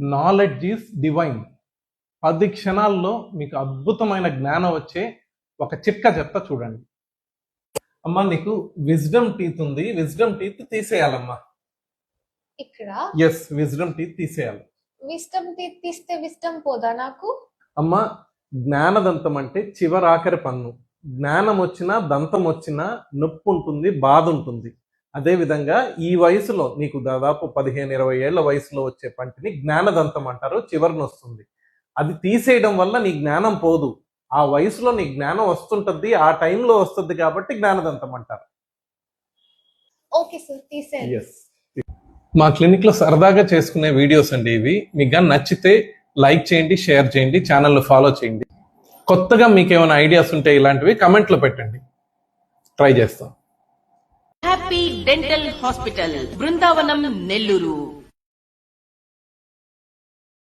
Knowledge is divine పది క్షణాల్లో మీకు అద్భుతమైన జ్ఞానం వచ్చే ఒక చిట్కా చెప్తా చూడండి. అమ్మా నీకు విజ్డమ్ టీత్ ఉంది. విజ్డమ్ టీత్ తీసేయాలమ్మా. ఇక్కడ ఎస్ విజ్డమ్ టీత్ తీసేయాలి. విస్టమ్ తీస్తే విస్టమ్ పోదా నాకు? అమ్మా జ్ఞానదంతం అంటే చివరాఖరి పన్ను. జ్ఞానం వచ్చినా దంతం వచ్చినా నొప్పి ఉంటుంది బాధ ఉంటుంది. అదే విధంగా ఈ వయసులో నీకు దాదాపు పదిహేను ఇరవై ఏళ్ళ వయసులో వచ్చే పంటిని జ్ఞానదంతం అంటారు చివరిని వస్తుంది. అది తీసేయడం వల్ల నీ జ్ఞానం పోదు. ఆ వయసులో నీ జ్ఞానం వస్తుంటది ఆ టైంలో వస్తుంది కాబట్టి జ్ఞానదంతం అంటారు. ఓకే సార్ ఎస్ మా క్లినిక్లో సరదాగా చేసుకునే వీడియోస్ అండి ఇవి. మీకు కానీ నచ్చితే లైక్ చేయండి షేర్ చేయండి ఛానల్ ఫాలో చేయండి. కొత్తగా మీకు ఏమైనా ఐడియాస్ ఉంటే ఇలాంటివి comment లో పెట్టండి. ట్రై చేస్తాం. Happy dental hospital Brindavanam Nellore